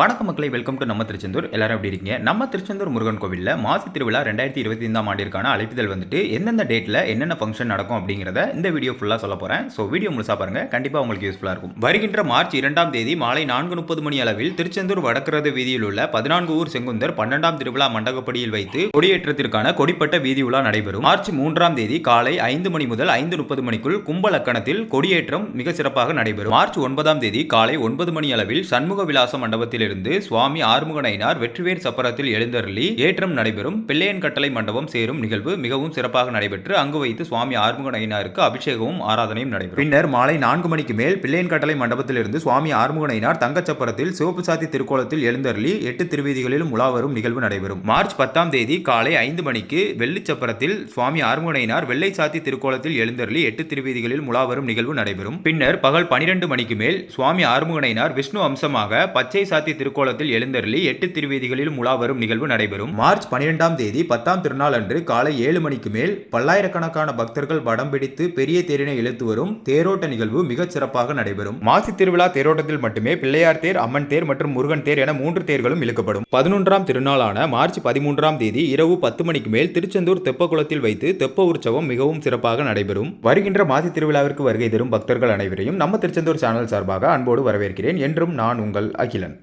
வணக்கம் மக்களை welcome to நம்ம திருச்செந்தூர். எல்லாரும் எப்படி இருக்கீங்க? நம்ம திருச்செந்தூர் முருகன் கோவிலில் மாசி திருவிழா ரெண்டாயிரத்தி இருபத்தி ஐந்தாம் ஆண்டிற்கான அழைப்புதல் வந்துட்டு எந்தெந்த டேட்டில் என்னென்ன ஃபங்க்ஷன் நடக்கும் அப்படிங்கிறத இந்த வீடியோ ஃபுல்லாக சொல்ல போகிறேன் ஸோ வீடியோ முழுசாக பாருங்க. கண்டிப்பாக உங்களுக்கு யூஸ்ஃபுல்லாக இருக்கும். வருகின்ற மார்ச் இரண்டாம் தேதி மாலை நான்கு முப்பது மணி அளவில் திருச்செந்தூர் வடக்குறது வீதியில் உள்ள பதினான்கு ஊர் செங்குந்தர் பன்னெண்டாம் திருவிழா மண்டகப்படியில் வைத்து கொடியேற்றத்திற்கான கொடிப்பட்ட வீதி உலா நடைபெறும். மார்ச் மூன்றாம் தேதி காலை ஐந்து மணி முதல் ஐந்து முப்பது மணிக்குள் கும்பலக்கணத்தில் கொடியேற்றம் மிக சிறப்பாக நடைபெறும். மார்ச் ஒன்பதாம் தேதி காலை ஒன்பது மணி அளவில் சண்முக விலாச மண்டபத்தில் மண்டபத்திலிருந்து சுவாமி ஆறுமுகனைனார் வெற்றிவேர் சப்பரத்தில் எழுந்தருளி ஏற்றம் நடைபெறும் பிள்ளையன் கட்டளை மண்டபம் சேரும் நிகழ்வு மிகவும் சிறப்பாக நடைபெற்று அங்கு வைத்து சுவாமி ஆறுமுகனைனாருக்கு அபிஷேகமும் ஆராதனையும் நடைபெறும். பின்னர் மாலை நான்கு மணிக்கு மேல் பிள்ளையன் கட்டளை மண்டபத்திலிருந்து சுவாமி ஆறுமுகனைனார் தங்கச்சப்பரத்தில் சிவப்பு சாத்தி திருக்கோலத்தில் எழுந்தருளி எட்டு திருவீதிகளிலும் உலா வரும் நிகழ்வு நடைபெறும். மார்ச் பத்தாம் தேதி காலை ஐந்து மணிக்கு வெள்ளிச்சப்பரத்தில் சுவாமி ஆறுமுகனைனார் வெள்ளை சாத்தி திருக்கோலத்தில் எழுந்தருளி எட்டு திருவீதிகளில் உலா வரும் நிகழ்வு நடைபெறும். பின்னர் பகல் பனிரெண்டு மணிக்கு மேல் சுவாமி ஆறுமுகனைனார் விஷ்ணு அம்சமாக பச்சை சாத்தி திருக்கோலத்தில் எழுந்தருளி எட்டு திருவீதிகளிலும் உலா வரும் நிகழ்வு நடைபெறும். மார்ச் பனிரெண்டாம் தேதி பத்தாம் திருநாள் அன்று காலை ஏழு மணிக்கு மேல் பல்லாயிரக்கணக்கான பக்தர்கள் வடம் பிடித்து பெரிய தேரினை இழுத்து வரும் தேரோட்ட நிகழ்வு மிகச் சிறப்பாக நடைபெறும். மாசி திருவிழா தேரோட்டத்தில் மட்டுமே பிள்ளையார் தேர் அம்மன் தேர் மற்றும் முருகன் தேர் என மூன்று தேர்களும் இழுக்கப்படும். பதினொன்றாம் திருநாளான மார்ச் பதிமூன்றாம் தேதி இரவு பத்து மணிக்கு மேல் திருச்செந்தூர் தெப்பக்குளத்தில் வைத்து தெப்ப உற்சவம் மிகவும் சிறப்பாக நடைபெறும். வருகின்ற மாசி திருவிழாவிற்கு வருகை தரும் பக்தர்கள் அனைவரையும் நம்ம திருச்செந்தூர் சேனல் சார்பாக அன்போடு வரவேற்கிறேன். என்றும் நான் உங்கள் அகிலன்.